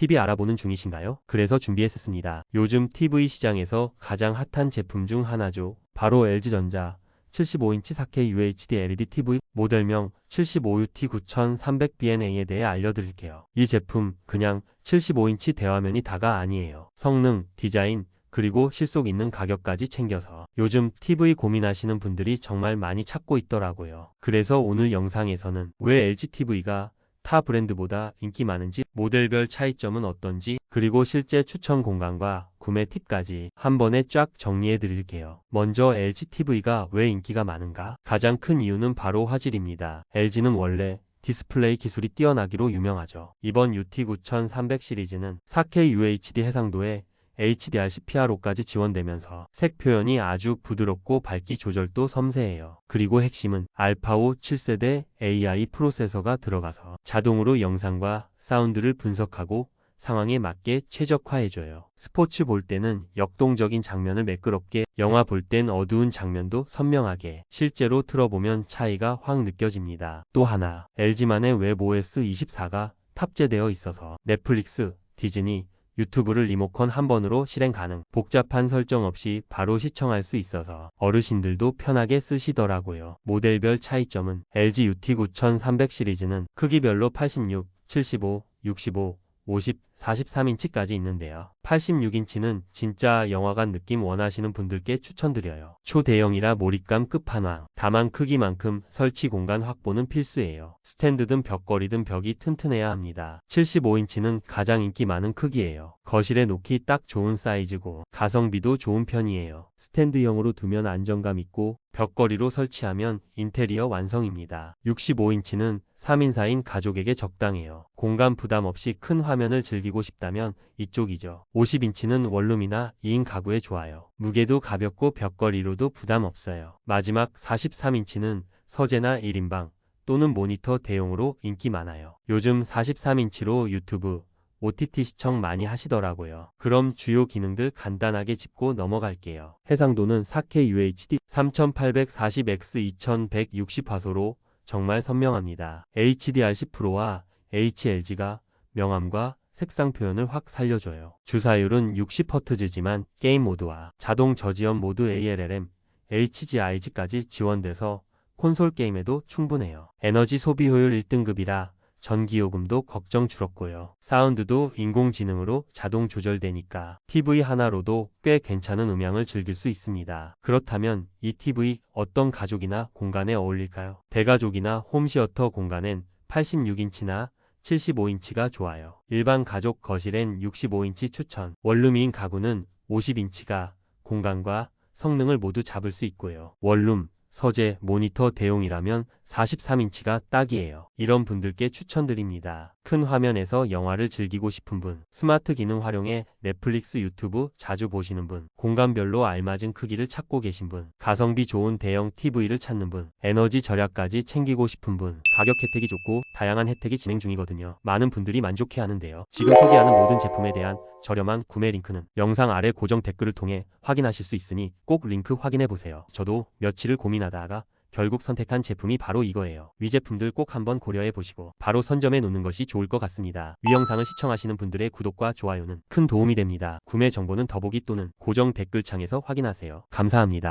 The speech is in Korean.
TV 알아보는 중이신가요? 그래서 준비했습니다. 요즘 TV 시장에서 가장 핫한 제품 중 하나죠. 바로 LG전자 75인치 4K UHD LED TV 모델명 75UT 9300BNA에 대해 알려드릴게요. 이 제품 그냥 75인치 대화면이 다가 아니에요. 성능, 디자인, 그리고 실속 있는 가격까지 챙겨서 요즘 TV 고민하시는 분들이 정말 많이 찾고 있더라고요. 그래서 오늘 영상에서는 왜 LG TV가 타 브랜드보다 인기 많은지, 모델별 차이점은 어떤지, 그리고 실제 추천 공간과 구매 팁까지 한 번에 쫙 정리해 드릴게요. 먼저 LG TV가 왜 인기가 많은가? 가장 큰 이유는 바로 화질입니다. LG는 원래 디스플레이 기술이 뛰어나기로 유명하죠. 이번 UT9300 시리즈는 4K UHD 해상도에 HDR10PRO까지 지원되면서 색 표현이 아주 부드럽고 밝기 조절도 섬세해요. 그리고 핵심은 알파5 7세대 AI 프로세서가 들어가서 자동으로 영상과 사운드를 분석하고 상황에 맞게 최적화해줘요. 스포츠 볼 때는 역동적인 장면을 매끄럽게, 영화 볼 땐 어두운 장면도 선명하게, 실제로 틀어보면 차이가 확 느껴집니다. 또 하나, LG만의 웹 OS24가 탑재되어 있어서 넷플릭스, 디즈니, 유튜브를 리모컨 한 번으로 실행 가능. 복잡한 설정 없이 바로 시청할 수 있어서 어르신들도 편하게 쓰시더라고요. 모델별 차이점은 LG UT9300 시리즈는 크기별로 86, 75, 65, 50, 43인치까지 있는데요. 86인치는 진짜 영화관 느낌 원하시는 분들께 추천드려요. 초대형이라 몰입감 끝판왕. 다만 크기만큼 설치 공간 확보는 필수예요. 스탠드든 벽걸이든 벽이 튼튼해야 합니다. 75인치는 가장 인기 많은 크기예요. 거실에 놓기 딱 좋은 사이즈고 가성비도 좋은 편이에요. 스탠드형으로 두면 안정감 있고 벽걸이로 설치하면 인테리어 완성입니다. 65인치는 3인 4인 가족에게 적당해요. 공간 부담 없이 큰 화면을 즐기고 싶다면 이쪽이죠. 50인치는 원룸이나 2인 가구에 좋아요. 무게도 가볍고 벽걸이로도 부담 없어요. 마지막 43인치는 서재나 1인방 또는 모니터 대용으로 인기 많아요. 요즘 43인치로 유튜브, OTT 시청 많이 하시더라고요. 그럼 주요 기능들 간단하게 짚고 넘어갈게요. 해상도는 4K UHD 3840x 2160화소로 정말 선명합니다. HDR10 프로와 HLG가 명암과 색상 표현을 확 살려줘요. 주사율은 60Hz지만 게임 모드와 자동 저지연 모드 ALLM, HGIG까지 지원돼서 콘솔 게임에도 충분해요. 에너지 소비 효율 1등급이라 전기요금도 걱정 줄었고요. 사운드도 인공지능으로 자동 조절되니까 TV 하나로도 꽤 괜찮은 음향을 즐길 수 있습니다. 그렇다면 이 TV 어떤 가족이나 공간에 어울릴까요? 대가족이나 홈시어터 공간엔 86인치나 75인치가 좋아요. 일반 가족 거실엔 65인치 추천. 원룸인 가구는 50인치가 공간과 성능을 모두 잡을 수 있고요. 원룸, 서재, 모니터 대용이라면 43인치가 딱이에요. 이런 분들께 추천드립니다. 큰 화면에서 영화를 즐기고 싶은 분, 스마트 기능 활용해 넷플릭스 유튜브 자주 보시는 분, 공간별로 알맞은 크기를 찾고 계신 분, 가성비 좋은 대형 TV를 찾는 분, 에너지 절약까지 챙기고 싶은 분, 가격 혜택이 좋고 다양한 혜택이 진행 중이거든요. 많은 분들이 만족해 하는데요. 지금 소개하는 모든 제품에 대한 저렴한 구매 링크는 영상 아래 고정 댓글을 통해 확인하실 수 있으니 꼭 링크 확인해 보세요. 저도 며칠을 고민하다가 결국 선택한 제품이 바로 이거예요. 위 제품들 꼭 한번 고려해 보시고 바로 선점해 놓는 것이 좋을 것 같습니다. 위 영상을 시청하시는 분들의 구독과 좋아요는 큰 도움이 됩니다. 구매 정보는 더보기 또는 고정 댓글창에서 확인하세요. 감사합니다.